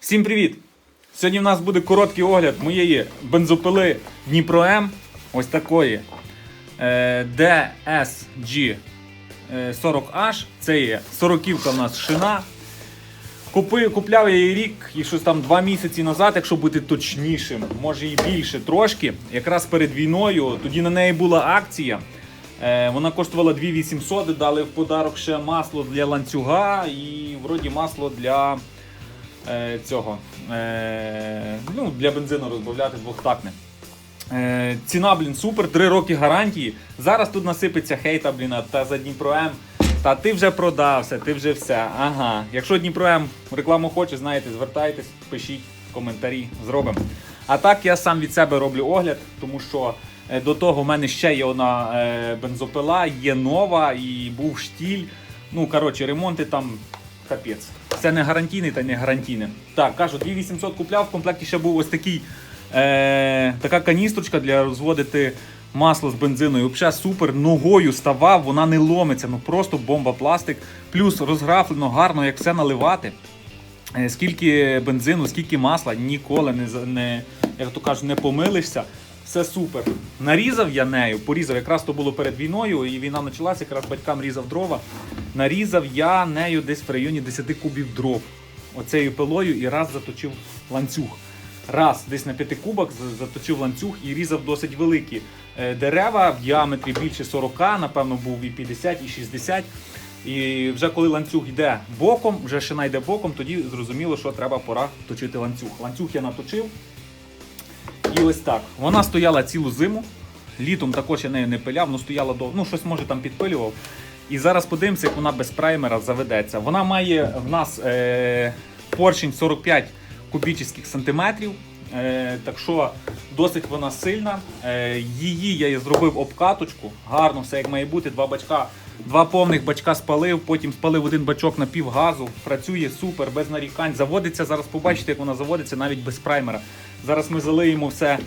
Всім привіт! Сьогодні в нас буде короткий огляд моєї бензопили Дніпро М. Ось такої е, DSG е, 40H. Це є 40-ка в нас шина. Купляв я її рік і щось там два місяці назад, якщо бути точнішим, може і більше трошки. Якраз перед війною. Тоді на неї була акція. Е, вона коштувала 2800, дали в подарок ще масло для ланцюга і вроді масло для е, цього. Е, ну, для бензину розбавляти двохтактне. Е, ціна, блін, супер, 3 роки гарантії. Зараз тут насипеться хейта, блін, та за Дніпро М. Та ти вже продався, ти вже все. Ага. Якщо Дніпро М рекламу хоче, знаєте, звертайтесь, пишіть коментарі, зробимо. А так я сам від себе роблю огляд, тому що е, до того в мене ще є одна е, бензопила, є нова і був штіль. Ну, коротше, ремонти там капець. Це не гарантійний та не гарантійне. Так, кажу, 2800 купляв, в комплекті ще був ось такий, е, така каністрочка для розводити масло з бензиною. Взагалі супер, ногою ставав, вона не ломиться, ну просто бомба пластик. Плюс розграфлено гарно, як все наливати. Е, Скільки бензину, скільки масла, ніколи не, не як то кажуть, не помилишся. Все супер. Нарізав я нею, порізав. Якраз то було перед війною, і війна почалася, якраз батькам різав дрова. Нарізав я нею десь в районі 10 кубів дров. Оцею пилою і раз заточив ланцюг. Раз десь на 5 кубах заточив ланцюг і різав досить великі е, дерева в діаметрі більше 40, напевно, був і 50, і 60. І вже коли ланцюг йде боком, вже шина йде боком, тоді зрозуміло, що треба пора точити ланцюг. Ланцюг я наточив. І так. Вона стояла цілу зиму. Літом також я нею не пиляв, ну стояла довго. Ну, щось може там підпилював. І зараз подивимося, як вона без праймера заведеться. Вона має в нас е, поршень 45 кубічних сантиметрів. Е, так що досить вона сильна. Е, її я зробив обкаточку. Гарно все як має бути. Два бачка, два повних бачка спалив, потім спалив один бачок на пів газу. Працює супер, без нарікань. Заводиться. Зараз побачите, як вона заводиться навіть без праймера. Зараз ми залиємо все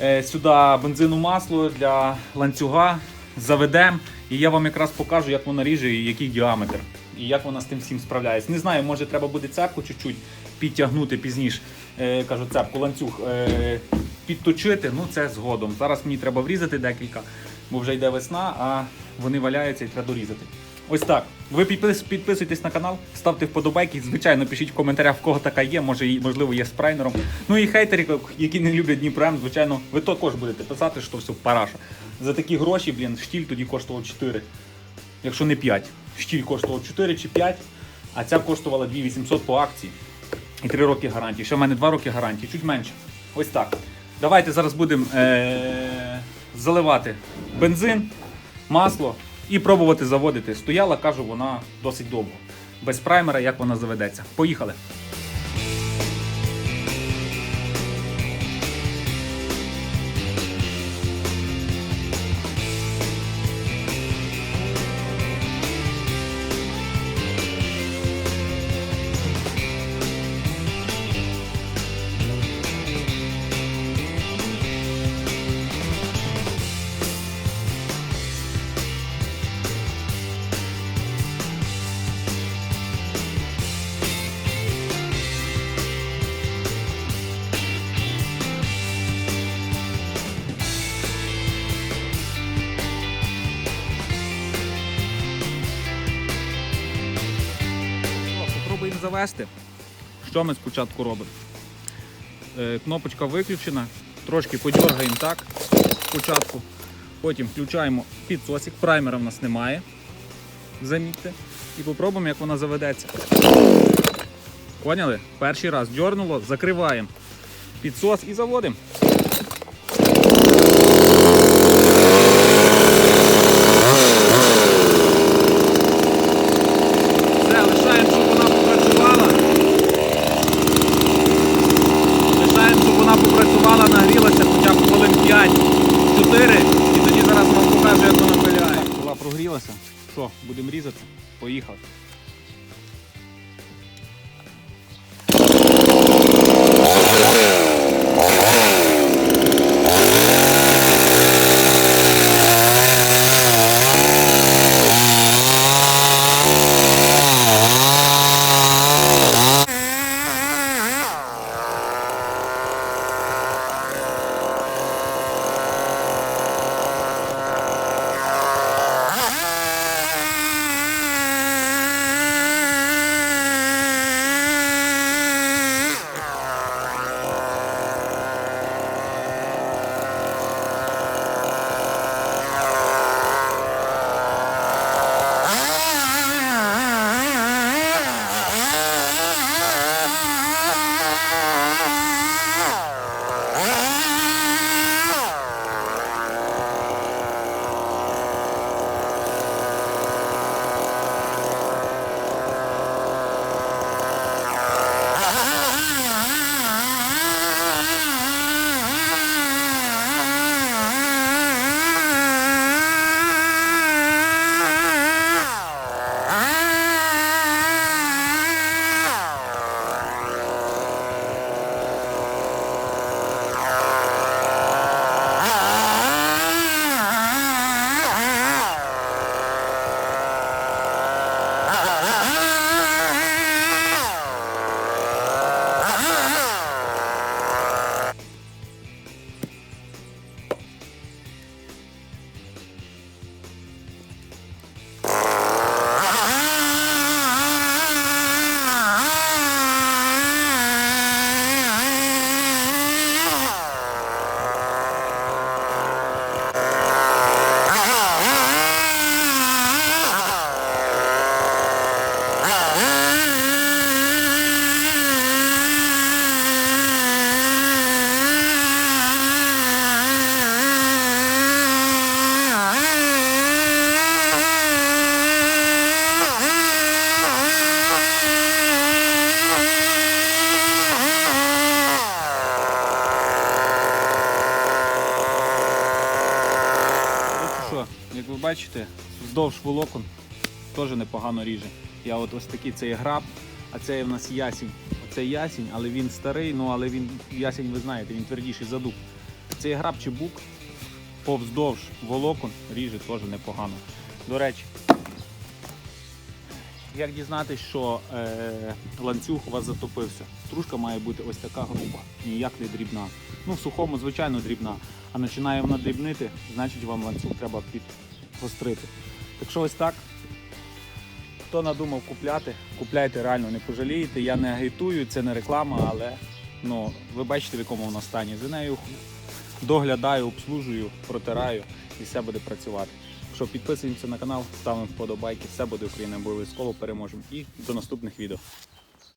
е, сюди бензину масло для ланцюга, заведемо, і я вам якраз покажу, як вона ріже і який діаметр, і як вона з тим всім справляється. Не знаю, може треба буде цепку чуть-чуть підтягнути пізніше. Е, кажу, цепку, ланцюг е, підточити, ну це згодом. Зараз мені треба врізати декілька, бо вже йде весна, а вони валяються і треба дорізати. Ось так. Ви підпис- підписуйтесь на канал, ставте вподобайки. Звичайно, пишіть в коментарях, в кого така є, може, можливо, є з прайнером. Ну і хейтери, які не люблять Дніпро звичайно, ви також будете писати, що все параша. За такі гроші, блін, штіль тоді коштував 4, якщо не 5. Штіль коштував 4 чи 5, а ця коштувала 2800 по акції. І 3 роки гарантії. Ще в мене 2 роки гарантії, чуть менше. Ось так. Давайте зараз будемо е- заливати бензин, масло і пробувати заводити. Стояла, кажу, вона досить довго. Без праймера, як вона заведеться. Поїхали. Завести. Що ми спочатку робимо? Е, Кнопочка виключена, трошки подергаємо так спочатку. Потім включаємо підсосик, праймера в нас немає. Замітьте. І попробуємо, як вона заведеться. Поняли? Перший раз дьорнуло, закриваємо підсос і заводимо. Все, лишаємо, щоб вона попрацювала. Лишаємо, щоб вона попрацювала, нагрілася хоча б хвилин 5, 4. І тоді зараз вам покажу, як вона пиляє. Була прогрілася. Що, будемо різати? Поїхали. Бачите, вздовж волокон теж непогано ріже. Я от ось такий це є граб, а це є в нас ясінь. Оце ясінь, але він старий, ну але він ясінь, ви знаєте, він твердіший за дуб. Це граб чи бук, повздовж волокон ріже теж непогано. До речі, як дізнатися, що е, ланцюг у вас затопився? Стружка має бути ось така груба, ніяк не дрібна. Ну, в сухому, звичайно, дрібна. А починає вона дрібнити, значить вам ланцюг треба підгострити. Так що ось так. Хто надумав купляти, купляйте реально, не пожалієте. Я не агітую, це не реклама, але ну, ви бачите, в якому воно стані. За нею доглядаю, обслужую, протираю і все буде працювати. Що підписуємося на канал, ставимо вподобайки, все буде Україна, обов'язково переможемо. І до наступних відео.